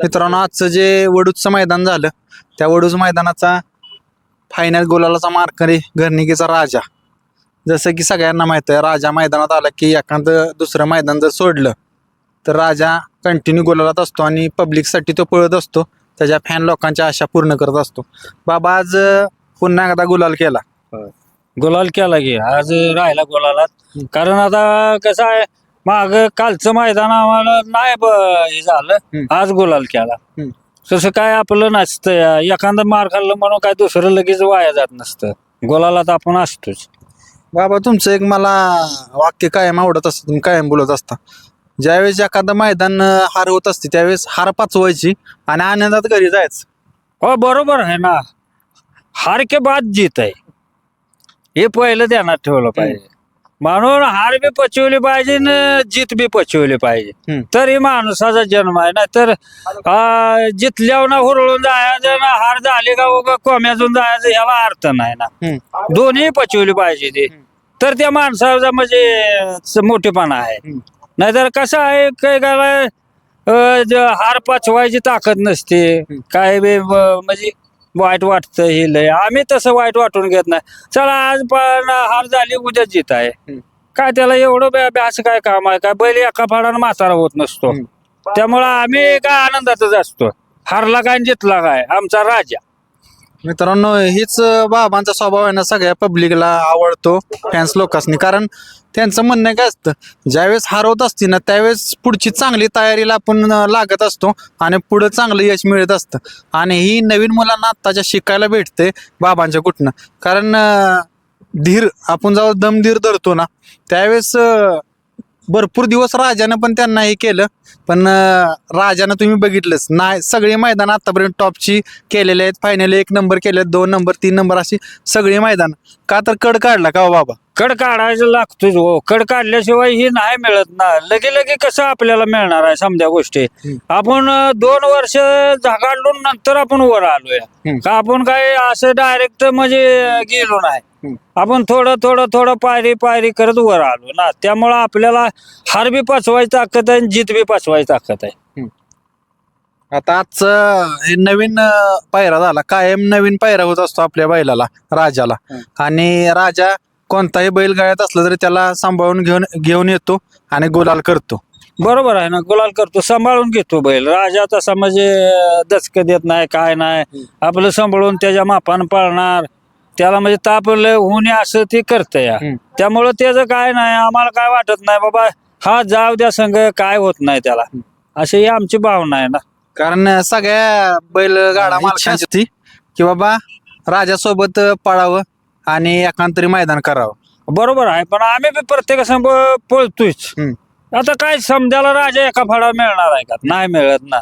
मित्रांनो आजचं जे वडूजचं मैदान झालं त्या वडूज मैदानाचा फायनल गोलालाचा मारकरी घरनिकीचा राजा. जसं की सगळ्यांना माहीत आहे राजा मैदानात आला की एखादं दुसरं मैदान जर सोडलं तर राजा कंटिन्यू गोलालात असतो आणि पब्लिकसाठी तो पळत असतो त्याच्या फॅन लोकांच्या आशा पूर्ण करत असतो. बाबा आज पुन्हा एकदा गुलाल केला. गुलाल केला की आज राहिला गुलालात. कारण आता कसं आहे माग कालचं मैदान आम्हाला नाही ब- हे झालं. हम्म. आज गुलाल केला. हम्म. तसं काय आपलं नसतं. एखादं मार खाल्लं म्हणून काय दुसरं लगेच वाया जात नसतं. गुलालात आपण असतोच. बाबा तुमचं एक मला वाक्य कायम आवडत असतं. तुम्ही कायम बोलत असता. ज्यावेळेस एखादं मैदान अं, हार होत असते त्यावेळेस हार पाचवायची आणि आनंदात घरी जायचं. हो बरोबर आहे ना. हार के बाद जीत आहे. हे पहिलं ध्यानात ठेवलं पाहिजे. म्हणून हार बी पचवली पाहिजे न जीत बी पचवली पाहिजे. तरी माणसाचा जन्म आहे ना तर आ, जितल्यावर ना हुरळून जायचं ना हार झाले का उगा कोम्यातून जायचं ह्याला अर्थ नाही ना. दोन्ही पचवली पाहिजे ते. तर त्या माणसाचा म्हणजे मोठेपणा आहे. नाहीतर कसं आहे काय काय हार पाचवायची ताकद नसते. काय ब- म्हणजे वाईट वाटतं हे लय. आम्ही तसं वाईट वाटून घेत नाही. चला आज पण हार झाली उद्या जीत आहे. काय त्याला एवढं असं काय काम आहे? काय बैल एका फाडानं म्हातारा होत नसतो. त्यामुळं आम्ही काय आनंदातच असतो. हारला काय आणि जितला काय? आमचा राजा. मित्रांनो हीच बाबांचा स्वभाव आहे ना सगळ्या पब्लिकला आवडतो फॅन्स लोकांनी कारण त्यांचं म्हणणं काय असतं ज्यावेळेस हरवत असते ना त्यावेळेस पुढची चांगली तयारीला आपण लागत असतो आणि पुढं चांगलं यश मिळत असतं. आणि ही नवीन मुलांना आत्ताच्या शिकायला भेटते बाबांच्या कुठनं. कारण धीर आपण जेव्हा दमधीर धरतो ना त्यावेळेस भरपूर दिवस राजानं पण त्यांना हे केलं. पण अं, राजानं तुम्ही बघितलंच. नाही सगळी मैदान आतापर्यंत टॉपची केलेले आहेत. फायनल एक नंबर केले दोन नंबर तीन नंबर अशी सगळी मैदान. का तर कड काढला का हो बाबा? कड काढायचं लागतोच हो. कड काढल्याशिवाय ही नाही मिळत ना. लगे लगे कसं आपल्याला मिळणार आहे समध्या गोष्टी. हम्म. आपण अं, दोन वर्ष झगाडून नंतर आपण वर आलोय. हम्म. का आपण काय असं डायरेक्ट म्हणजे गेलो नाही. आपण थोडं थोडं थोडं पायरी पायरी करत वर आलो ना. त्यामुळं आपल्याला हार बी पाचवायची ताकद आहे आणि जीत बी पाचवायची ताकद आहे. आता आजचं हे नवीन अं, पायरा झाला. कायम नवीन पायरा होत असतो आपल्या बैलाला राजाला. आणि राजा कोणताही बैल गाळ्यात असलं तरी त्याला सांभाळून घेऊन घेऊन येतो आणि गुलाल करतो. बरोबर आहे ना गुलाल करतो सांभाळून घेतो बैल. राजा तसा म्हणजे अं, दचक देत नाही काय नाही. आपलं सांभाळून त्याच्या मापानं पाळणार. त्याला म्हणजे ताप लय होऊ नये असं ते करतं या. हम्म. त्यामुळं त्याचं काय नाही आम्हाला काय वाटत नाही बाबा हा जाऊ द्या संघ काय होत नाही त्याला. अशी ही आमची भावना आहे ना. कारण सगळ्या बैल गाडा मालकांची की बाबा राजासोबत पळावं आणि एकांतरी मैदान करावं. बरोबर आहे पण आम्ही बी प्रत्येक संघ पळतोयच. हम्म. आता काय समजायला राजा एका फाडा मिळणार आहे का? नाही मिळत ना.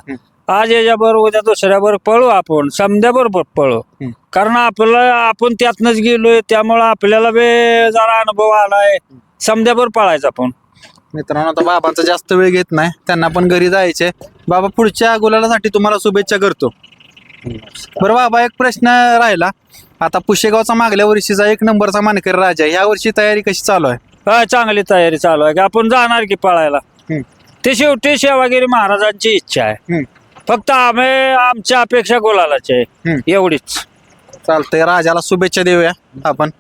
आज याच्याबरोबर उद्या दुसऱ्याबरोबर पळू आपण. समद्या बरोबर पळू. कारण आपलं आपण त्यातनच गेलोय त्यामुळं आपल्याला बी जरा अनुभव आलाय. समद्याबरोबर पळायचं आपण. मित्रांनो आता बाबांचा जास्त वेळ घेत नाही. त्यांना पण घरी जायचे बाबा पुढच्या गुलालासाठी तुम्हाला शुभेच्छा करतो. बरं बाबा एक प्रश्न राहिला. आता पुशेगावचा मागल्या वर्षीचा एक नंबरचा मानकरी राजा या वर्षी तयारी कशी चालू आहे? हा चांगली तयारी चालू आहे. की आपण जाणार की पळायला. ते शेवटी सेवागिरी महाराजांची इच्छा आहे. हम्म. फक्त आम्ही आमच्या अपेक्षा गोलालाची आहे. हम्म. एवढीच. चालतंय. राजाला शुभेच्छा देऊया आपण.